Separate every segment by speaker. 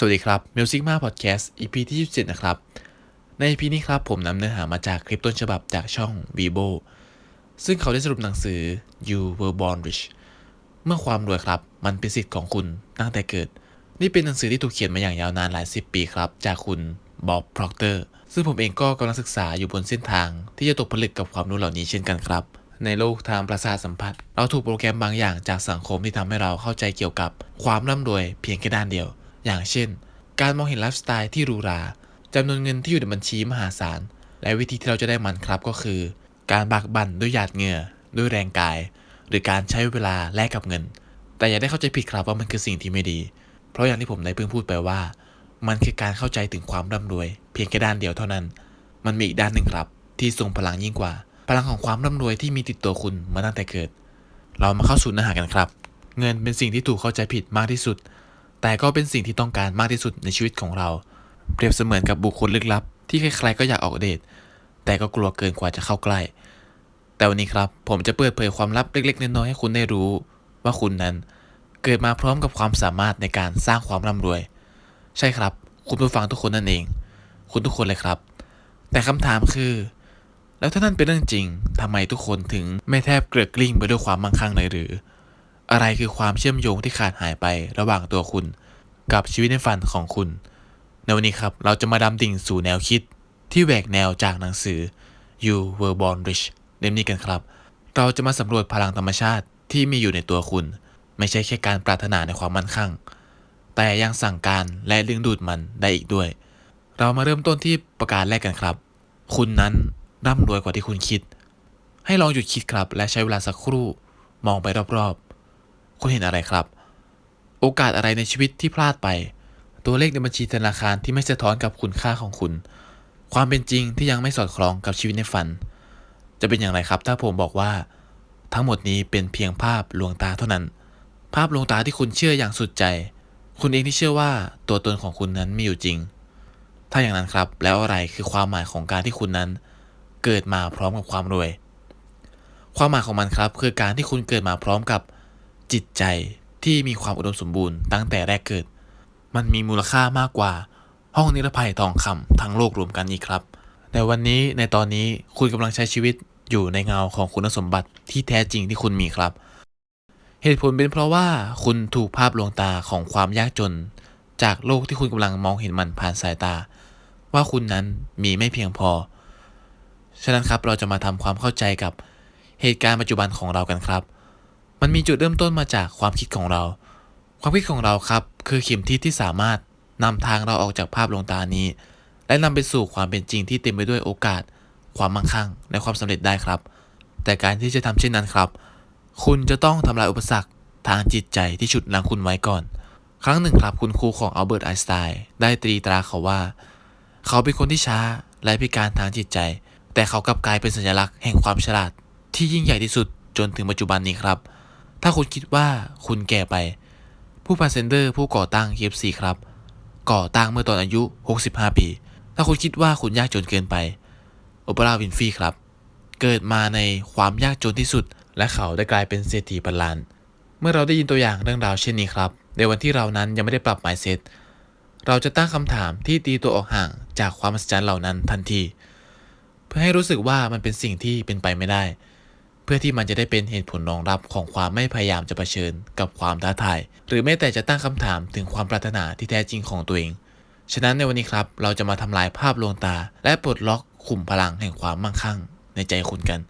Speaker 1: สวัสดีครับ Music Ma Podcast EP ที่27นะครับ ใน EP นี้ครับผมนำเนื้อหามาจากคลิปต้นฉบับจากช่อง Vivo ซึ่งเขาได้สรุปหนังสือ You Were Born Rich เมื่อความรวยครับ มันเป็นสิทธิ์ของคุณตั้งแต่เกิด นี่เป็นหนังสือที่ถูกเขียนมาอย่างยาวนานหลายสิบปีครับ จากคุณบ๊อบ p ็อกเตอร์ซึ่งผมเองก็กำลังศึกษาอยู่บนเส้นทาง ที่จะตกผลึกกับความรู้เหล่านี้เช่นกันครับ ในโลกทางประสาทสัมผัส เราถูกโปรแกรมบางอย่างจากสังคมที่ทำให้เราเข้าใจเกี่ยวกับความร่ำรวยเพียงแค่ด้านเดียว อย่างเช่น การมองเห็นไลฟ์สไตล์ที่หรูหราจำนวนเงินที่อยู่ในบัญชีมหาศาล และวิธีที่เราจะได้มันครับก็คือ การบักบั่นด้วยหยาดเหงื่อ ด้วยแรงกาย หรือการใช้เวลาแลกกับเงิน แต่อย่าได้เข้าใจผิดครับว่ามันคือสิ่งที่ไม่ดี เพราะอย่างที่ผมได้เพิ่งพูดไปว่า มันคือการเข้าใจถึงความร่ำรวย เพียงแค่ด้านเดียวเท่านั้น มันมีอีกด้านหนึ่งครับ ที่ทรงพลังยิ่งกว่า พลังของความร่ำรวยที่มีติดตัวคุณมาตั้งแต่เกิด เรามาเข้าสู่เนื้อหากันครับ เงินเป็นสิ่งที่ถูกเข้าใจผิดมากที่สุด แต่ก็เป็นสิ่งที่ต้องการมากที่สุดในชีวิตของเรา เปรียบเสมือนกับบุคคลลึกลับ ที่ใครๆก็อยากออกเดทแต่ก็กลัวเกินกว่าจะเข้าใกล้ แต่วันนี้ครับผมจะเปิดเผยความลับเล็กๆ น้อยๆให้คุณได้รู้ว่าคุณนั้นเกิดมาพร้อมกับความสามารถในการสร้างความร่ำรวย ใช่ครับ คุณผู้ฟังทุกคนนั่นเอง คุณทุกคนเลยครับ แต่คำถามคือ แล้วถ้านั่นเป็นเรื่องจริงทำไมทุกคนถึงไม่แทบเกลือกกลิ้งไปด้วยความมั่งคั่งเลยหรือ อะไรคือความเชื่อมโยงที่ขาดหายไประหว่างตัวคุณ กับชีวิตในฝันของคุณ ในวันนี้ครับเราจะมาดำดิ่งสู่แนวคิดที่แหวกแนวจากหนังสือ You Were Born Rich เล่มนี้กันครับ เราจะมาสำรวจพลังธรรมชาติที่มีอยู่ในตัวคุณ ไม่ใช่แค่การปรารถนาในความมั่นคงแต่ยังสั่งการและดึงดูดมันได้อีกด้วย เรามาเริ่มต้นที่ประการแรกกันครับ คุณนั้นร่ำรวยกว่าที่คุณคิด ให้ลองหยุดคิดครับ และใช้เวลาสักครู่มองไปรอบๆ คุณเห็นอะไรครับ โอกาสอะไรในชีวิตที่พลาดไป ตัวเลขในบัญชีธนาคารที่ไม่สะท้อนกับคุณค่าของคุณ ความเป็นจริงที่ยังไม่สอดคล้องกับชีวิตในฝัน จะเป็นอย่างไรครับ ถ้าผมบอกว่า ทั้งหมดนี้เป็นเพียงภาพลวงตาเท่านั้น ภาพลวงตาที่คุณเชื่ออย่างสุดใจ คุณเองที่เชื่อว่าตัวตนของคุณนั้นมีอยู่จริง ถ้าอย่างนั้นครับ แล้วอะไรคือความหมายของการที่คุณนั้น เกิดมาพร้อมกับความรวยความหมายของมันครับคือการที่คุณเกิดมาพร้อมกับ จิตใจที่มีความอุดมสมบูรณ์ตั้งแต่แรกเกิด มันมีมูลค่ามากกว่า ห้องนิรภัยทองคำทั้งโลกรวมกันอีกครับ แต่วันนี้ในตอนนี้คุณกำลังใช้ชีวิตอยู่ในเงาของคุณสมบัติที่แท้จริงที่คุณมีครับ เหตุผลเป็นเพราะว่าคุณถูกภาพลวงตาของความยากจน จากโลกที่คุณกำลังมองเห็นมันผ่านสายตา ว่าคุณนั้นมีไม่เพียงพอ ฉะนั้นครับเราจะมาทำความเข้าใจกับเหตุการณ์ปัจจุบันของเรากันครับ มันมีจุดเริ่มต้นมาจากความคิดของเรา ความคิดของเราครับ คือเข็มทิศที่สามารถนำทางเราออกจากภาพลวงตานี้ และนำไปสู่ความเป็นจริงที่เต็มไปด้วยโอกาส ความมั่งคั่งและความสำเร็จได้ครับ แต่การที่จะทำเช่นนั้นครับ คุณจะต้องทำลายอุปสรรคทางจิตใจที่ฉุดลังคุณไว้ก่อน ครั้งหนึ่งครับคุณครูของอัลเบิร์ตไอน์สไตน์ได้ตรีตราเขาว่า เขาเป็นคนที่ช้าและพิการทางจิตใจ แต่เขากลับกลายเป็นสัญลักษณ์แห่งความฉลาด ที่ยิ่งใหญ่ที่สุดจนถึงปัจจุบันนี้ครับ ถ้าคุณคิดว่าคุณแก่ไป ผู้พันเซนเดอร์ผู้ก่อตั้ง KFC ครับ ก่อตั้งเมื่อตอนอายุ 65 ปี ถ้าคุณคิดว่าคุณยากจนเกินไปโอปร่าวินฟีครับ เกิดมาในความยากจนที่สุด และเขาได้กลายเป็นเศรษฐีพันล้าน เมื่อเราได้ยินตัวอย่างเรื่องราวเช่นนี้ครับ ในวันที่เรานั้นยังไม่ได้ปรับ mindset เราจะตั้งคำถามที่ตีตัวออกห่างจากความมหัศจรรย์เหล่านั้นทันที เพื่อให้รู้สึกว่ามันเป็นสิ่งที่เป็นไปไม่ได้ พื่อที่มันจะได้เป็นเหตุผลรองรับของความไม่พยายามจะเผชิญกับความท้าทาย หรือแม้แต่จะตั้งคำถามถึงความปรารถนาที่แท้จริงของตัวเอง ฉะนั้นในวันนี้ครับ เราจะมาทำลายภาพลวงตา และปลดล็อกขุมพลังแห่งความมั่งคั่ง ในใจคุณกัน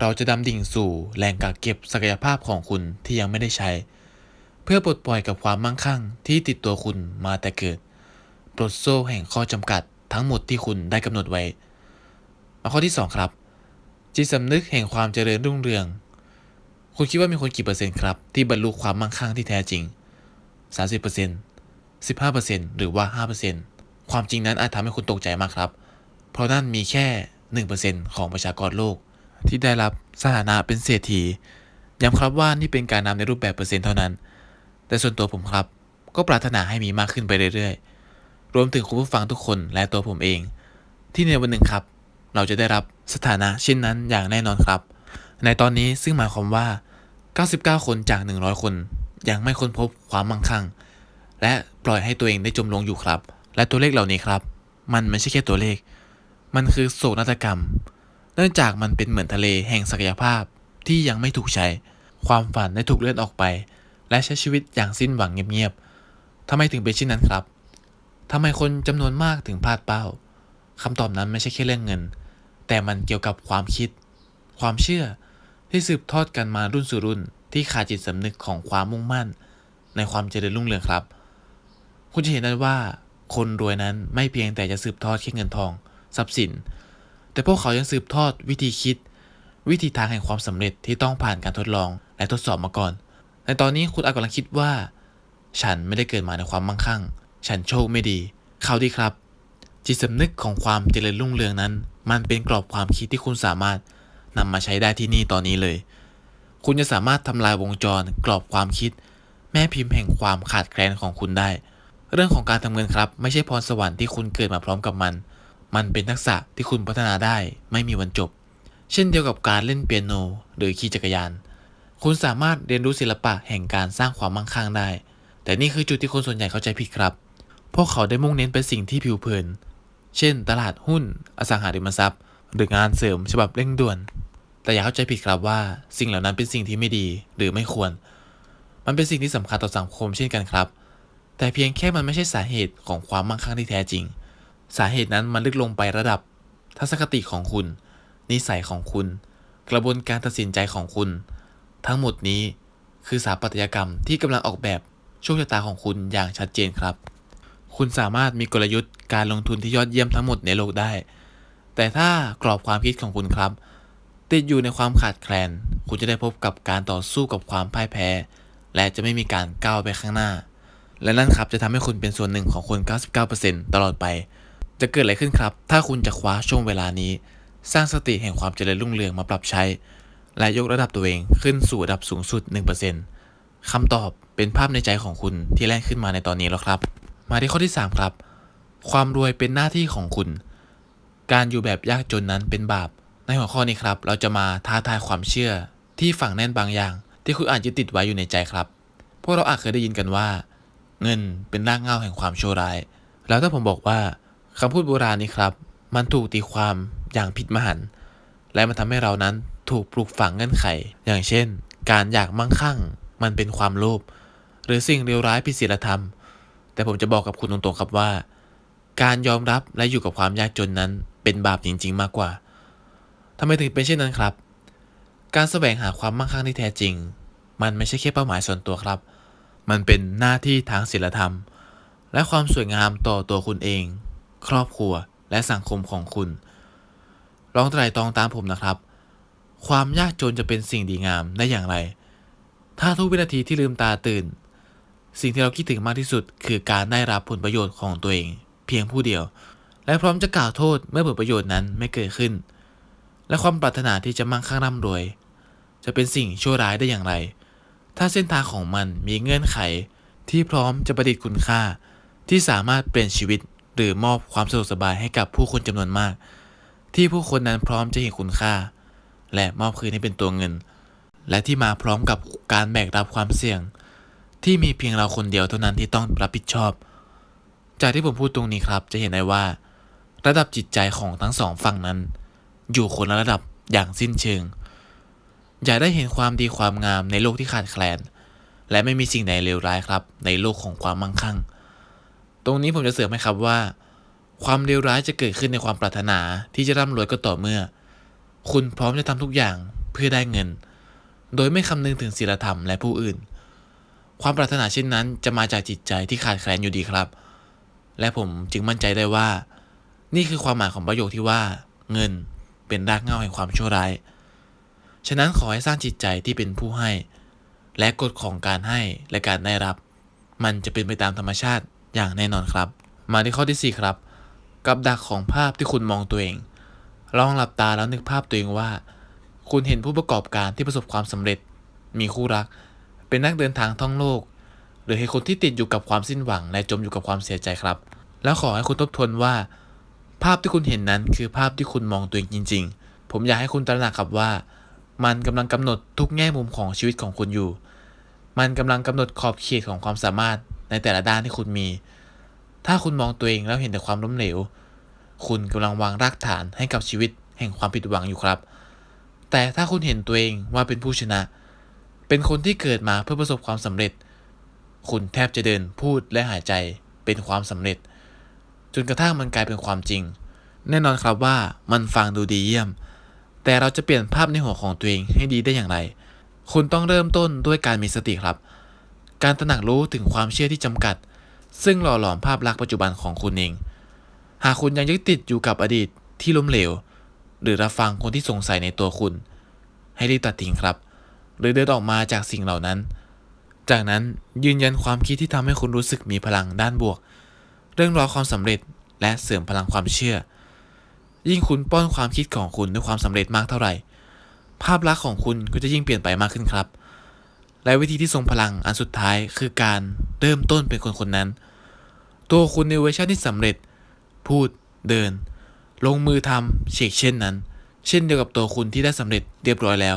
Speaker 1: เราจะดำดิ่งสู่แหล่งกักเก็บศักยภาพของคุณที่ยังไม่ได้ใช้ เพื่อปลดปล่อยกับความมั่งคั่งที่ติดตัวคุณมาแต่เกิด ปลดโซ่แห่งข้อจำกัดทั้งหมดที่คุณได้กำหนดไว้มาข้อที่ 2 ครับ จิตสำนึกแห่งความเจริญรุ่งเรือง คุณคิดว่ามีคนกี่เปอร์เซ็นต์ครับ ที่บรรลุความมั่งคั่งที่แท้จริง 30% 15%หรือว่า 5%ความจริงนั้นอาจทำให้คุณตกใจมากครับ เพราะนั่นมีแค่ 1%ของประชากรโลก ที่ได้รับสถานะเป็นเศรษฐี ย้ำครับว่านี่เป็นการนำในรูปแบบเปอร์เซ็นต์เท่านั้น แต่ส่วนตัวผมครับ ก็ปรารถนาให้มีมากขึ้นไปเรื่อยๆ รวมถึงคุณผู้ฟังทุกคนและตัวผมเอง ที่ในวันหนึ่งครับ เราจะได้รับสถานะเช่นนั้นอย่างแน่นอนครับ ในตอนนี้ซึ่งหมายความว่า 99 คนจาก 100 คน ยังไม่ค้นพบความมั่งคั่งแและปล่อยให้ตัวเองได้จมลงอยู่ครับ และตัวเลขเหล่านี้ครับ มันไม่ใช่แค่ตัวเลข มันคือโศกนาฏกรรม เนื่องจากมันเป็นเหมือนทะเลแห่งศักยภาพที่ยังไม่ถูกใช้ ความฝันได้ถูกเลื่อนออกไป และใช้ชีวิตอย่างสิ้นหวังเงียบๆทำไมถึงเป็นเช่นนั้นครับทำไมคนจำนวนมากถึงพลาดเป้าคำตอบนั้นไม่ใช่แค่เรื่องเงิน แต่มันเกี่ยวกับความคิด ความเชื่อที่สืบทอดกันมารุ่นสู่รุ่นที่ขาดจิตสำนึกของความมุ่งมั่น ในความเจริญรุ่งเรืองครับ คุณจะเห็นได้ว่า คนรวยนั้นไม่เพียงแต่จะสืบทอดแค่เงินทอง ทรัพย์สิน แต่พวกเขายังสืบทอดวิธีคิด วิธีทางแห่งความสำเร็จที่ต้องผ่านการทดลองและทดสอบมาก่อน ในตอนนี้คุณอาจกำลังคิดว่า ฉันไม่ได้เกิดมาในความมั่งคั่ง ฉันโชคไม่ดี เขาดีครับ จิตสำนึกของความเจริญรุ่งเรืองนั้น มันเป็นกรอบความคิดที่คุณสามารถนำมาใช้ได้ที่นี่ตอนนี้เลย คุณจะสามารถทำลายวงจรกรอบความคิด แม่พิมพ์แห่งความขาดแคลนของคุณได้ เรื่องของการทำเงินครับ ไม่ใช่พรสวรรค์ที่คุณเกิดมาพร้อมกับมัน มันเป็นทักษะที่คุณพัฒนาได้ไม่มีวันจบ เช่นเดียวกับการเล่นเปียโนหรือขี่จักรยาน คุณสามารถเรียนรู้ศิลปะแห่งการสร้างความมั่งคั่งได้ แต่นี่คือจุดที่คนส่วนใหญ่เข้าใจผิดครับ พวกเขาได้มุ่งเน้นไปสิ่งที่ผิวเผิน เช่น ตลาดหุ้น อสังหาริมทรัพย์ หรืองานเสริมฉบับเร่งด่วน แต่อย่าเข้าใจผิดครับว่าสิ่งเหล่านั้นเป็นสิ่งที่ไม่ดีหรือไม่ควร มันเป็นสิ่งที่สำคัญต่อสังคมเช่นกันครับ แต่เพียงแค่มันไม่ใช่สาเหตุของความมั่งคั่งที่แท้จริง สาเหตุนั้นมันลึกลงไประดับ ทัศนคติของคุณ นิสัยของคุณ กระบวนการตัดสินใจของคุณ ทั้งหมดนี้คือสถาปัตยกรรมที่กำลังออกแบบโชคชะตาของคุณอย่างชัดเจนครับ คุณสามารถมีกลยุทธ์การลงทุนที่ยอดเยี่ยมทั้งหมดในโลกได้ แต่ถ้ากรอบความคิดของคุณครับ ติดอยู่ในความขาดแคลน คุณจะได้พบกับการต่อสู้กับความพ่ายแพ้ และจะไม่มีการก้าวไปข้างหน้า และนั่นครับจะทำให้คุณเป็นส่วนหนึ่งของคน 99%ตลอดไป จะเกิดอะไรขึ้นครับ ถ้าคุณจะคว้าช่วงเวลานี้ สร้างสติแห่งความเจริญรุ่งเรืองมาปรับใช้ และยกระดับตัวเองขึ้นสู่ระดับสูงสุด 1%คำตอบเป็นภาพในใจของคุณที่แล่นขึ้นมาในตอนนี้แล้วครับ มาที่ข้อที่ 3 ครับ ความรวยเป็นหน้าที่ของคุณ การอยู่แบบยากจนนั้นเป็นบาป ในหัวข้อนี้ครับ เราจะมาท้าทายความเชื่อ ที่ฝังแน่นบางอย่าง ที่คุณอาจจะติดไว้อยู่ในใจครับ พวกเราอาจเคยได้ยินกันว่า เงินเป็นรากเหง้าแห่งความชั่วร้าย แล้วถ้าผมบอกว่าคำพูดโบราณนี้ครับ มันถูกตีความอย่างผิดมหันต์และมันทำให้เรานั้นถูกปลูกฝังเงื่อนไข อย่างเช่น การอยากมั่งคั่ง มันเป็นความโลภหรือสิ่งเลวร้ายผิดศีลธรรม แต่ผมจะบอกกับคุณตรงๆครับว่า การยอมรับและอยู่กับความยากจนนั้นเป็นบาปจริง ๆ มากกว่าทำไมถึงเป็นเช่นนั้นครับ การแสวงหาความมั่งคั่งที่แท้จริง มันไม่ใช่แค่เป้าหมายส่วนตัวครับ มันเป็นหน้าที่ทางศีลธรรม และความสวยงามต่อตัวคุณเอง ครอบครัวและสังคมของคุณ ลองไตร่ตรองตามผมนะครับ ความยากจนจะเป็นสิ่งดีงามได้อย่างไร ถ้าทุกวินาทีที่ลืมตาตื่น สิ่งที่เราคิดถึงมากที่สุด คือการได้รับผลประโยชน์ของตัวเอง เพียงผู้เดียว และพร้อมจะกล่าวโทษเมื่อผลประโยชน์นั้นไม่เกิดขึ้น และความปรารถนาที่จะมั่งคั่งร่ำรวย จะเป็นสิ่งชั่วร้ายได้อย่างไร ถ้าเส้นทางของมันมีเงื่อนไขที่พร้อมจะประดิษฐ์คุณค่า ที่สามารถเปลี่ยนชีวิตหรือมอบความสะดวกสบายให้กับผู้คนจำนวนมาก ที่ผู้คนนั้นพร้อมจะเห็นคุณค่า และมอบคืนให้เป็นตัวเงิน และที่มาพร้อมกับการแบกรับความเสี่ยง ที่มีเพียงเราคนเดียวเท่านั้นที่ต้องรับผิดชอบ จากที่ผมพูดตรงนี้ครับ จะเห็นได้ว่า ระดับจิตใจของทั้งสองฝั่งนั้น อยู่คนละระดับอย่างสิ้นเชิง อย่าได้เห็นความดีความงามในโลกที่ขาดแคลน และไม่มีสิ่งใดเลวร้ายครับ ในโลกของความมั่งคั่ง ตรงนี้ผมจะเสริมให้ครับว่า ความเลวร้ายจะเกิดขึ้นในความปรารถนาที่จะร่ำรวยก็ต่อเมื่อ คุณพร้อมจะทำทุกอย่างเพื่อได้เงิน โดยไม่คำนึงถึงศีลธรรมและผู้อื่น ความปรารถนาเช่นนั้น จะมาจากจิตใจที่ขาดแคลนอยู่ดีครับ และผมจึงมั่นใจได้ว่า นี่คือความหมายของประโยคที่ว่า เงินเป็นรากเหง้าแห่งความชั่วร้าย ฉะนั้นขอให้สร้างจิตใจที่เป็นผู้ให้ และกฎของการให้และการได้รับ มันจะเป็นไปตามธรรมชาติอย่างแน่นอนครับ มาที่ข้อที่ 4 ครับ กับดักของภาพที่คุณมองตัวเอง ลองหลับตาแล้วนึกภาพตัวเองว่า คุณเห็นผู้ประกอบการที่ประสบความสำเร็จ มีคู่รัก เป็นนักเดินทางท่องโลก หรือให้คนที่ติดอยู่กับความสิ้นหวังและจมอยู่กับความเสียใจครับ แล้วขอให้คุณทบทวนว่า ภาพที่คุณเห็นนั้นคือภาพที่คุณมองตัวเองจริง ๆ ผมอยากให้คุณตระหนักครับว่า มันกำลังกำหนดทุกแง่มุมของชีวิตของคุณอยู่ มันกำลังกำหนดขอบเขตของความสามารถในแต่ละด้านที่คุณมี ถ้าคุณมองตัวเองแล้วเห็นแต่ความล้มเหลว คุณกำลังวางรากฐานให้กับชีวิตแห่งความผิดหวังอยู่ครับ แต่ถ้าคุณเห็นตัวเองว่าเป็นผู้ชนะเเป็นคนที่เกิดมาเพื่อประสบความสำเร็จ คุณแทบจะเดินพูดและหายใจเป็นความสำเร็จ จนกระทั่งมันกลายเป็นความจริง แน่นอนครับว่ามันฟังดูดีเยี่ยม แต่เราจะเปลี่ยนภาพในหัวของตัวเองให้ดีได้อย่างไร คุณต้องเริ่มต้นด้วยการมีสติครับ การตระหนักรู้ถึงความเชื่อที่จำกัด ซึ่งหล่อหลอมภาพลักษณ์ปัจจุบันของคุณเอง หากคุณยังยึดติดอยู่กับอดีตที่ล้มเหลว หรือรับฟังคนที่สงสัยในตัวคุณ ให้รีบตัดทิ้งครับ หรือเดินออกมาจากสิ่งเหล่านั้น จากนั้นยืนยันความคิดที่ทำให้คุณรู้สึกมีพลังด้านบวก เรื่องราวความสำเร็จและเสริมพลังความเชื่อ ยิ่งคุณป้อนความคิดของคุณด้วยความสำเร็จมากเท่าไหร่ ภาพลักษณ์ของคุณก็จะยิ่งเปลี่ยนไปมากขึ้นครับ และวิธีที่ทรงพลังอันสุดท้ายคือการเริ่มต้นเป็นคนคนนั้น ตัวคุณในเวอร์ชันที่สำเร็จ พูดเดิน ลงมือทำเชกเช่นนั้น เช่นเดียวกับตัวคุณที่ได้สำเร็จเรียบร้อยแล้ว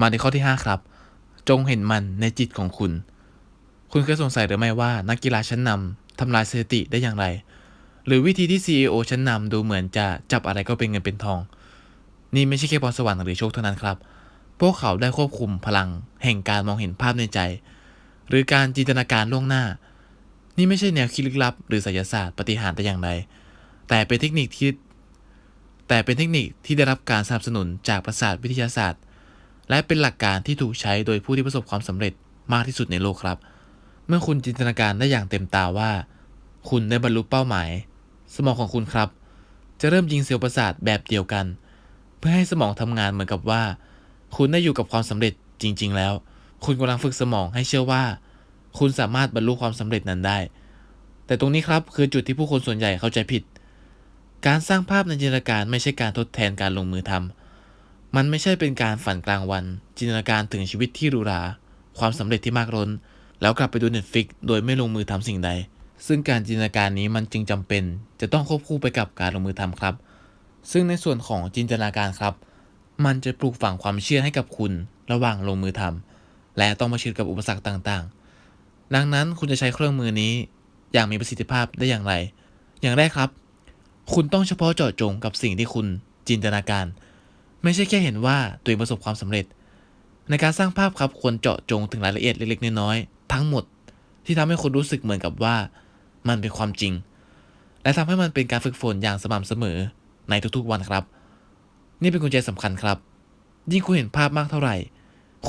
Speaker 1: มาในข้อที่ 5 ครับ จงเห็นมันในจิตของคุณ คุณเคยสงสัยหรือไม่ว่านักกีฬาชั้นนำทำลายสถิติได้อย่างไร หรือวิธีที่ CEO ชั้นนำดูเหมือนจะจับอะไรก็เป็นเงินเป็นทอง นี่ไม่ใช่แค่พรสวรรค์หรือโชคเท่านั้นครับ พวกเขาได้ควบคุมพลัง แห่งการมองเห็นภาพในใจ หรือการจินตนาการล่วงหน้า นี่ไม่ใช่แนวคิดลึกลับ หรือไสยศาสตร์ปฏิหารแต่อย่างใดแต่เป็นเทคนิคที่แต่เป็นเทคนิคที่ได้รับการสนับสนุนจากประสาทวิทยาศาสตร์ และเป็นหลักการที่ถูกใช้โดยผู้ที่ประสบความสำเร็จมากที่สุดในโลกครับ เมื่อคุณจินตนาการได้อย่างเต็มตาว่า คุณได้บรรลุเป้าหมาย สมองของคุณครับ จะเริ่มยิงเซลล์ประสาทแบบเดียวกัน เพื่อให้สมองทำงานเหมือนกับว่า คุณได้อยู่กับความสำเร็จจริง ๆ แล้ว คุณกำลังฝึกสมองให้เชื่อว่า คุณสามารถบรรลุความสำเร็จนั้นได้ แต่ตรงนี้ครับคือจุดที่ผู้คนส่วนใหญ่เข้าใจผิด การสร้างภาพในจินตนาการไม่ใช่การทดแทนการลงมือทำ มันไม่ใช่เป็นการฝันกลางวัน จินตนาการถึงชีวิตที่หรูหรา ความสำเร็จที่มากล้น แล้วกลับไปดู Netflix โดยไม่ลงมือทำสิ่งใด ซึ่งการจินตนาการนี้มันจึงจำเป็น จะต้องควบคู่ไปกับการลงมือทำครับ ซึ่งในส่วนของจินตนาการครับ มันจะปลูกฝังความเชื่อให้กับคุณระหว่างลงมือทำและต้องมาชิญกับอุปสรรคต่างๆ ดังนั้นคุณจะใช้เครื่องมือนี้ อย่างมีประสิทธิภาพได้อย่างไร อย่างแรกครับ คุณต้องเฉพาะเจาะจงกับสิ่งที่คุณจินตนาการ ไม่ใช่แค่เห็นว่าตัวเองประสบความสำเร็จ ในการสร้างภาพครับควรเจาะจงถึงรายละเอียดเล็กๆน้อยๆทั้งหมด ที่ทำให้คุณรู้สึกเหมือนกับว่า มันเป็นความจริง และทำให้มันเป็นการฝึกฝนอย่างสม่ำเสมอในทุกๆวันครับ นี่เป็นกุญแจสำคัญครับ ยิ่งคุณเห็นภาพมากเท่าไหร่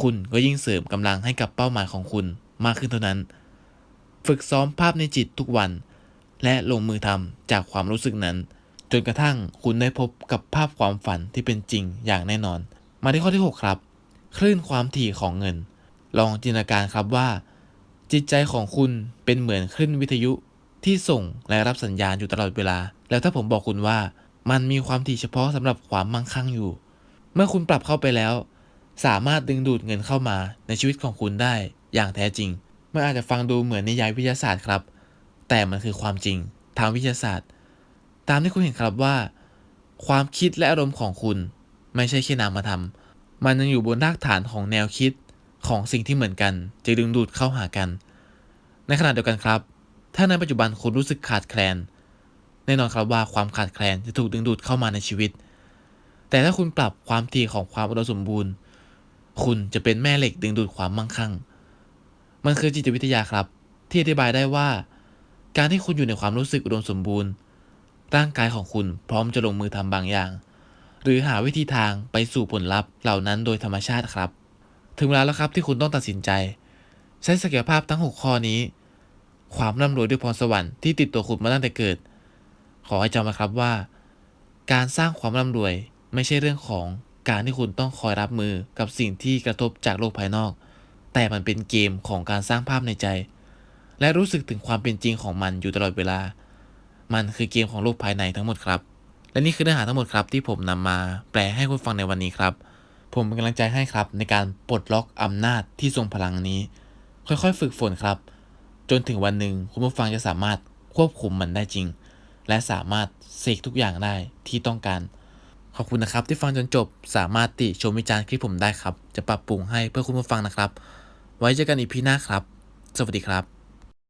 Speaker 1: คุณก็ยิ่งเสริมกำลังให้กับเป้าหมายของคุณมากขึ้นเท่านั้น ฝึกซ้อมภาพในจิตทุกวัน และลงมือทำจากความรู้สึกนั้น จนกระทั่งคุณได้พบกับภาพความฝันที่เป็นจริงอย่างแน่นอน มาที่ข้อที่ 6 ครับ คลื่นความถี่ของเงิน ลองจินตนาการครับว่า จิตใจของคุณเป็นเหมือนคลื่นวิทยุที่ส่งและรับสัญญาณอยู่ตลอดเวลา แล้วถ้าผมบอกคุณว่า มันมีความถี่เฉพาะสำหรับความมั่งคั่งอยู่ เมื่อคุณปรับเข้าไปแล้ว สามารถดึงดูดเงินเข้ามาในชีวิตของคุณได้อย่างแท้จริงมันอาจจะฟังดูเหมือนนิยายวิทยาศาสตร์ครับ แต่มันคือความจริง ทางวิทยาศาสตร์ ตามที่คุณเห็นครับว่า ความคิดและอารมณ์ของคุณไม่ใช่แค่นามธรรม มันยังอยู่บนรากฐานของแนวคิดของสิ่งที่เหมือนกันจะดึงดูดเข้าหากัน ในขณะเดียวกันครับ ถ้าในปัจจุบันคุณรู้สึกขาดแคลน แน่นอนครับว่าความขาดแคลนจะถูกดึงดูดเข้ามาในชีวิต แต่ถ้าคุณปรับความถี่ของความอุดมสมบูรณ์ คุณจะเป็นแม่เหล็กดึงดูดความมั่งคั่ง มันคือจิตวิทยาครับ ที่อธิบายได้ว่า การที่คุณอยู่ในความรู้สึกอุดมสมบูรณ์ ร่างกายของคุณพร้อมจะลงมือทำบางอย่าง หรือหาวิธีทางไปสู่ผลลัพธ์เหล่านั้นโดยธรรมชาติครับ ถึงเวลาแล้วครับที่คุณต้องตัดสินใจ ใช้ศักยภาพทั้ง 6 ข้อนี้ ความร่ำรวยด้วยพรสวรรค์ที่ติดตัวคุณมาตั้งแต่เกิด ขอให้จำไว้ครับว่า การสร้างความร่ำรวยไม่ใช่เรื่องของการที่คุณต้องคอยรับมือกับสิ่งที่กระทบจากโลกภายนอก แต่มันเป็นเกมของการสร้างภาพในใจ และรู้สึกถึงความเป็นจริงของมันอยู่ตลอดเวลา มันคือเกมของโลกภายในทั้งหมดครับ และนี่คือเนื้อหาทั้งหมดครับที่ผมนำมาแปลให้คุณฟังในวันนี้ครับ ผมเป็นกำลังใจให้ครับในการปลดล็อกอำนาจที่ทรงพลังนี้ ค่อยๆ ฝึกฝนครับ จนถึงวันหนึ่งคุณผู้ฟังจะสามารถควบคุมมันได้จริง และสามารถเสกทุกอย่างได้ที่ต้องการขอบคุณนะครับที่ฟังจนจบสามารถติชมวิจารณ์คลิปผมได้ครับ จะปรับปรุงให้เพื่อคุณผู้ฟังนะครับ ไว้เจอกันอีพีหน้าครับ สวัสดีครับ